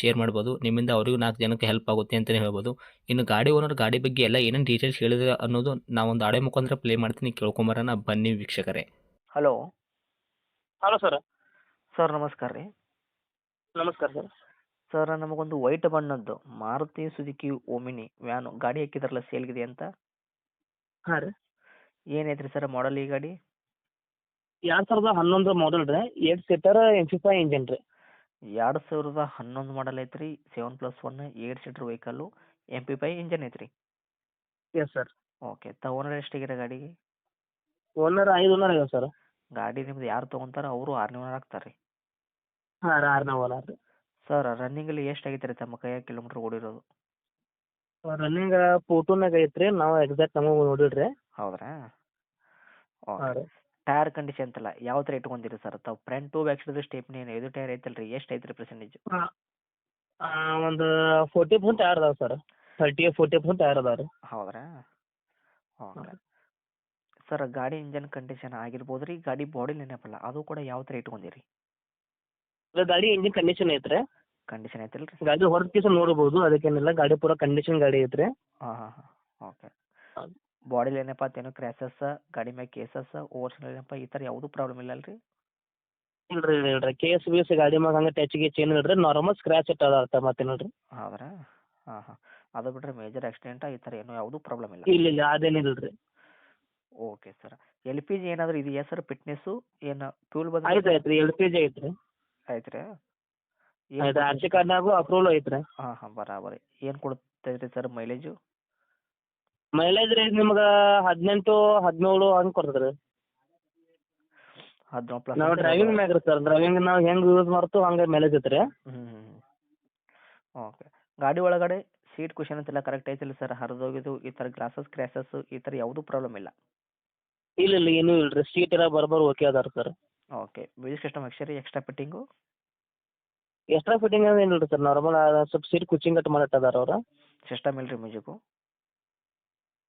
Share ಮಾಡ್ಬೋದು. ನಿಮ್ಮಿಂದ ಅವರಿಗೂ ನಾಲ್ಕು ಜನಕ್ಕೆ ಹೆಲ್ಪ್ ಆಗುತ್ತೆ ಅಂತಲೇ ಹೇಳ್ಬೋದು. ಇನ್ನು ಗಾಡಿ ಓನರ್ ಗಾಡಿ ಬಗ್ಗೆ ಎಲ್ಲ ಏನೇನು ಡೀಟೇಲ್ಸ್ ಹೇಳಿದ್ರೆ ಅನ್ನೋದು ನಾವೊಂದು ಆಡೆ ಮುಖಾಂತರ ಪ್ಲೇ ಮಾಡ್ತೀನಿ. ಕೇಳ್ಕೊಂಬರೋಣ. ಬನ್ನಿ ವೀಕ್ಷಕರೇ. ಹಲೋ ಹಲೋ ಸರ್ ಸರ್ ನಮಸ್ಕಾರ ರೀ. ನಮಸ್ಕಾರ ಸರ್ ಸರ್ ನಮಗೊಂದು ವೈಟ್ ಬಣ್ಣದ್ದು ಮಾರುತಿ ಸುಜುಕಿ ಓಮಿನಿ ವ್ಯಾನು ಗಾಡಿ ಹಾಕಿದ್ರಲ್ಲ ಸೇಲ್ಗಿದೆ ಅಂತ? ಹಾಂ ರೀ. ಏನೈತ್ರಿ ಸರ್ ಮಾಡಲ್ ಈ ಗಾಡಿ? ಎರಡು ಸಾವಿರದ ಹನ್ನೊಂದು ಮಾಡಲ್ ರೀ. Eight seater MP Fi engine ರೀ. ಎರಡು ಸಾವಿರದ ಹನ್ನೊಂದು ಮಾಡಲ್ ಐತ್ರಿ. Seven plus one eight seater vehicle M P Fi engine ಐತ್ರಿ. ಎಸ್ ಸರ್ ಓಕೆ ತ ಓನರ್ ಎಷ್ಟಾಗಿದೆ ಗಾಡಿಗೆ ಓನರ್ ಐದು ಓನರ್ ಆಗ್ಯಾವ ಸರ್ ಗಾಡಿ ನಿಮ್ದು ಯಾರು ತೊಗೊಂತಾರ ಅವರು ಆರನೇ ಓನರ್ ಆಗ್ತಾರೆ ರೀ ಹಾಂ ಆರನೇ ಓನರ್ ರೀ ಸರ್ ರನ್ನಿಂಗಲ್ಲಿ ಎಷ್ಟು ಆಗೈತೆ ರೀ ತಮ್ಮ ಕೈಯಾಗ ಕಿಲೋಮೀಟ್ರ್ ಓಡಿರೋದು? ರನ್ನಿಂಗ್ ಫೋಟೋನಾಗ ಐತ್ರಿ. ನಾವು ಎಕ್ಸಾಕ್ಟ್ ನಮಗೆ ನೋಡಿಲ್ರಿ. ಹೌದ್ರಾ? ಹಾಂ ಓಕೆ ರೀ ಟೈರ್ ಕಂಡೀಷನ್ ಅಂತಲ್ಲ ಯಾವ ತರ ಇಟ್ಕೊಂಡಿರಿ ಸರ್ ತಾವು front to back side stepney ಏನು ಇದು ಟೈರ್ ಐತಲ್ರಿ ರೀ ಎಷ್ಟು ಐತ್ರಿ ಪರ್ಸೆಂಟೇಜ್ ಒಂದು ಫೋರ್ಟಿ ಪರ್ಸೆಂಟ್ ಟೈರ್ ಅದಾವೆ sir thirty forty percent tyre ಅದಾವ ರೀ ಹೌದ್ರಾ? ಓಕೆ ಸರ್ ಗಾಡಿ ಇಂಜನ್ ಕಂಡೀಷನ್ ಆಗಿರ್ಬೋದು ರೀ ಗಾಡಿ ಬಾಡಿ ನೆನಪಲ್ಲ ಅದು ಕೂಡ ಯಾವ ತರ ಇಟ್ಕೊಂಡಿರಿ? ಇದು ಗಾಡಿ ಇಂಜಿನ್ ಕಂಡೀಷನ್ ಐತ್ರಿ. ಕಂಡೀಷನ್ ಐತಲ್ರಿ ರೀ ಗಾಡಿ ನೋಡಬಹುದು ನೋಡ್ಬೋದು ಅದಕ್ಕೇನಿಲ್ಲ ಗಾಡಿ ಪೂರ ಕಂಡೀಷನ್ ಗಾಡಿ ಐತ್ರಿ. ಹಾಂ ಹಾಂ ಹಾಂ. ಓಕೆ. ಬಾಡಿಲಿ ಏನಪ್ಪ ಅಂತೇನು ಕ್ರ್ಯಾಸಸ್ ಗಾಡಿ ಮ್ಯಾಗ ಕೇಸಸ್ ಓವರ್ ಏನಪ್ಪ ಈ ಥರ ಯಾವುದೂ ಪ್ರಾಬ್ಲಮ್ ಇಲ್ಲ ಅಲ್ರಿ? ಇಲ್ರಿ ಇಲ್ರಿ ಕೇಸ್ ಬೀಸ್ ಗಾಡಿ ಮ್ಯಾಗ ಹಂಗೆ ಟಚ್ ಗೀಚ್ ಏನು ಇಲ್ರಿ ನಾರ್ಮಲ್ ಸ್ಕ್ರ್ಯಾಚ್ ಇಟ್ಟು ಅದ ನೋಡ್ರಿ ಹೌದ್ರಾ? ಹಾಂ ಹಾಂ. ಅದು ಬಿಟ್ರೆ ಮೇಜರ್ ಆಕ್ಸಿಡೆಂಟ್ ಈ ಥರ ಏನು ಯಾವುದೂ ಪ್ರಾಬ್ಲಮ್ ಇಲ್ಲ. ಇಲ್ಲ ಇಲ್ಲ. ಅದೇನಿಲ್ಲ ರೀ okay sir L P G ಏನಾದರೂ ಇದೆಯಾ ಸರ್ ಫಿಟ್ನೆಸ್ಸು ಏನು ಫ್ಯೂಲ್ ಬಂದು ಆಯ್ತು ಆಯ್ತು ರೀ. ಎಲ್ ಪಿ ಜಿ ಐತ್ರಿ. ಆಯ್ತು ರೀ. ಆಯ್ತು ಆರ್ ಸಿ ಕಾರ್ಡ್ನಾಗೂ ಅಪ್ರೂವಲ್ ಐತ್ರಿ. ಹಾಂ ಹಾಂ. ಬರಾಬರಿ. ಏನು ಕೊಡ್ತೈತ್ರಿ ಸರ್ ಮೈಲೇಜು ಮೈಲೇಜ್ ರೀ ನಿಮ್ಗೆ ಹದಿನೆಂಟು ಹದಿನೇಳು ಹಂಗೆ ಕೊಡ್ತದೆ ರೀ ಹದಿನೇಳು ಪ್ಲಸ್ ನಾವು ಡ್ರೈವಿಂಗ್ ಮ್ಯಾಗ ರೀ ಸರ್. ಡ್ರೈವಿಂಗ್ ನಾವು ಹೆಂಗ್ ಯೂಸ್ ಮಾಡ್ತೀವಿ ಹಂಗೆ ಮೈಲೇಜ್ ಐತೆ ರೀ ಹ್ಞೂ ಓಕೆ ಗಾಡಿ ಒಳಗಡೆ ಸೀಟ್ ಕುಷನ್ ಅಂತೆಲ್ಲ ಕರೆಕ್ಟ್ ಐತಿಲ್ಲ ಸರ್ ಹರಿದೋಗಿದ್ದು ಈ ಥರ ಗ್ಲಾಸಸ್ ಕ್ರ್ಯಾಸಸ್ ಈ ಥರ ಯಾವುದೂ ಪ್ರಾಬ್ಲಮ್ ಇಲ್ಲ? ಇಲ್ಲ ಇಲ್ಲ ಏನೂ ಇಲ್ಲ ರೀ. ಸೀಟ್ ಎಲ್ಲ ಬರೋಬ್ಬರ ಓಕೆ ಅದಾರ ಸರ್ ಓಕೆ ಮ್ಯೂಸಿಕ್ ಸಿಸ್ಟಮ್ ಅಕ್ಷರಿ ಎಕ್ಸ್ಟ್ರಾ ಫಿಟ್ಟಿಂಗು ಎಕ್ಸ್ಟ್ರಾ ಫಿಟ್ಟಿಂಗ್ ಏನಿಲ್ಲ ರೀ ಸರ್ ನಾರ್ಮಲ್ ಸ್ವಲ್ಪ ಸೀಟ್ ಕುಚಿಂಗ್ ಕಟ್ ಮಾಡಿಟ್ಟು ಅದಾರ ಅವ್ರು. ಸಿಸ್ಟಮ್ ಇಲ್ರಿ ರೀ ಮ್ಯೂಸಿಕು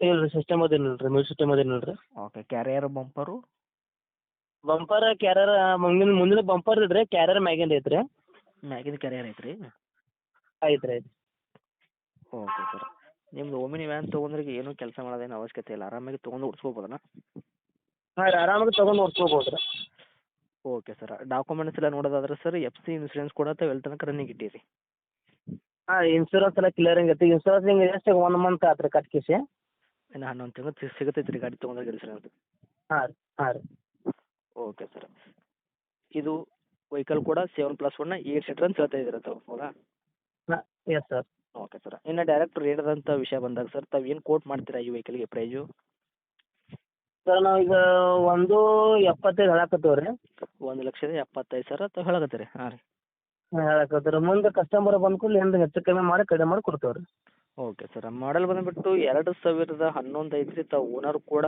ಇಲ್ಲ ರೀ ಸಿಸ್ಟಮ್ ಅದೇನಿಲ್ಲ ರೀ ಮ್ಯೂಸಿಕ್ ಸಿಸ್ಟಮ್ ಅದೇನಿಲ್ಲ ರೀ okay carrier bumper bumper carrier ಮುಂದಿನ ಮುಂದಿನ ಬಂಪರ್ ಇಲ್ರಿ ಕ್ಯಾರಿಯರ್ ಮ್ಯಾಗಿಂದ ಐತ್ರಿ. ಮ್ಯಾಗಿನ ಕ್ಯಾರಿಯರ್ ಐತ್ರಿ? ಐತ್ರಿ ಐತಿ ಓಕೆ ಸರ್ ನಿಮ್ದು ಓಮಿನಿ ವ್ಯಾನ್ ತೊಗೊಂಡ್ರಿಗೆ ಏನೂ ಕೆಲಸ ಮಾಡೋದೇನು ಅವಶ್ಯಕತೆ ಇಲ್ಲ. ಆರಾಮಾಗಿ ತೊಗೊಂಡು ಓಡಿಸ್ಕೋಬೋದಣ್ಣ ಹಾಂ ರೀ ಆರಾಮಾಗಿ ತೊಗೊಂಡು ಓಡಿಸ್ಕೋಬೋದು ರೀ ಓಕೆ ಸರ್ ಡಾಕ್ಯುಮೆಂಟ್ಸ್ ಎಲ್ಲ ನೋಡೋದಾದ್ರೆ ಸರ್ ಎಫ್ ಸಿ ಇನ್ಸೂರೆನ್ಸ್ ಕೂಡ ತಾವು ಎಲ್ಲಿ ತನಕ ರನ್ನಿಂಗ್ ಇಟ್ಟಿರಿ? ಹಾಂ ಇನ್ಸೂರೆನ್ಸ್ ಎಲ್ಲ ಕ್ಲಿಯರಿಂಗ್ ಐತಿ. ಇನ್ಸೂರೆನ್ಸ್ ನಿಮ್ಗೆ ಎಷ್ಟು ಒನ್ ಮಂತ್ ಆದ್ರೆ ರೀ ಕಟ್ ಕಿಸಿ. ಇನ್ನು ಹನ್ನೊಂದು ತಿಂಗಳು ಸಿಗುತ್ತೈತೆ ರೀ ಗಾಡಿ ತೊಗೊಂಡ್ರೆ ಇನ್ಸೂರೆನ್ಸ್ ಹಾಂ ರೀ ಹಾಂ ರೀ. Okay sir. ಇದು ವೆಹಿಕಲ್ ಕೂಡ seven plus one eight seater ಅಂತ ಹೇಳ್ತಾ ಇದ್ದೀರ ತಾವು ಹೌದಾ? ಹಾಂ ಎಸ್ ಸರ್ ಓಕೆ ಸರ್. ಇನ್ನು ಡೈರೆಕ್ಟ್ ರೇಟ್ ಅದಂಥ ವಿಷಯ ಬಂದಾಗ ಸರ್ ತಾವು ಏನು ಕೋಟ್ ಮಾಡ್ತೀರಾ ಈ ವೆಹಿಕಲ್ಗೆ ಪ್ರೈಸು ಸರ್ ನಾವೀಗ ಒಂದು ಎಪ್ಪತ್ತೈದು ಹೇಳಕತ್ತೀವಿ ರೀ ಒಂದು ಲಕ್ಷದ ಎಪ್ಪತ್ತೈದು ಸರ್ ತಾವು ಹೇಳಕತ್ತೀರಿ ಹಾಂ ರೀ. ಹೇಳಕತ್ತೀರಿ ಮುಂದೆ ಕಸ್ಟಮರ್ ಬಂದ ಕೂಡಲೇ ಏನು ಹೆಚ್ಚು ಕಮ್ಮಿ ಮಾಡಿ ಕಡಿಮೆ ಮಾಡಿ ಕೊಡ್ತೇವೆ ರೀ ಓಕೆ ಸರ್ ಮಾಡೆಲ್ ಬಂದುಬಿಟ್ಟು ಎರಡು ಸಾವಿರದ ಹನ್ನೊಂದು ಐತ್ರಿ ತಾವು ಓನರ್ ಕೂಡ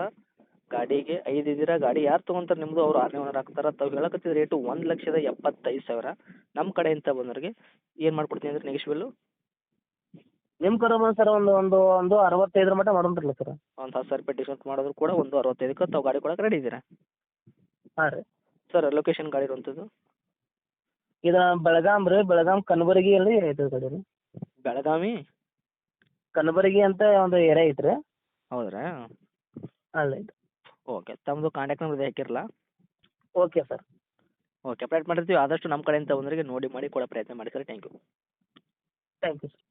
ಗಾಡಿಗೆ ಐದು ಇದ್ದೀರಾ? ಗಾಡಿ ಯಾರು ತೊಗೊಂತಾರೆ ನಿಮ್ಮದು ಅವ್ರು ಆರನೇ ಓನರ್ ಆಗ್ತಾರೆ ತಾವು ಹೇಳಕತ್ತಿದ ರೇಟು ಒಂದು ಲಕ್ಷದ ಎಪ್ಪತ್ತೈದು ಸಾವಿರ. ನಮ್ಮ ಕಡೆಯಿಂದ ಬಂದವ್ರಿಗೆ ಏನು ಮಾಡ್ಕೊಡ್ತೀನಿ ಅಂದ್ರೆ ನೆಗೆಶ್ವಲ್ಲು ನಿಮ್ಮ ಕಡೆ ಬಂದು ಸರ್ ಒಂದು ಒಂದು ಒಂದು ಅರವತ್ತೈದರ ಮಟ್ಟ ಮಾಡೋಣ್ರಲ್ಲ ಸರ್ ಒಂದು ಹತ್ತು ಸಾವಿರ ರೂಪಾಯಿ ಡಿಸ್ಕೌಂಟ್ ಮಾಡಿದ್ರು ಕೂಡ ಒಂದು ಅರವತ್ತೈದಕ್ಕೆ ತಾವು ಗಾಡಿ ಕೊಡಕ್ಕೆ ರೆಡಿ ಇದ್ದೀರಾ? ಹಾಂ ರೀ. ಸರ್ ಲೊಕೇಶನ್ ಗಾಡಿ ಇರುವಂಥದ್ದು ಇದು ಬೆಳಗಾಂ ರೀ. ಬೆಳಗಾಂ ಕಲಬುರ್ಗಿ ಅಲ್ಲಿ ಐತೆ ಗಾಡಿ ರೀ. ಬೆಳಗಾವಿ? ಕನಬರಗಿ ಅಂತ ಒಂದು ಏರಿಯಾ ಐತ್ರಿ. ಹೌದ್ರಾ? ಅಲ್ಲಿ ಐತೆ ಓಕೆ ತಮ್ಮದು ಕಾಂಟ್ಯಾಕ್ಟ್ ನಂಬರ್ ಹಾಕಿರಲ್ಲ ಓಕೆ ಸರ್ ಓಕೆ ಅಪ್ಡೇಟ್ ಮಾಡಿರ್ತೀವಿ ಆದಷ್ಟು ನಮ್ಮ ಕಡೆಯಿಂದ ಬಂದವರಿಗೆ ನೋಡಿ ಮಾಡಿ ಕೊಡೋ ಪ್ರಯತ್ನ ಮಾಡಿ sir thank you thank you sir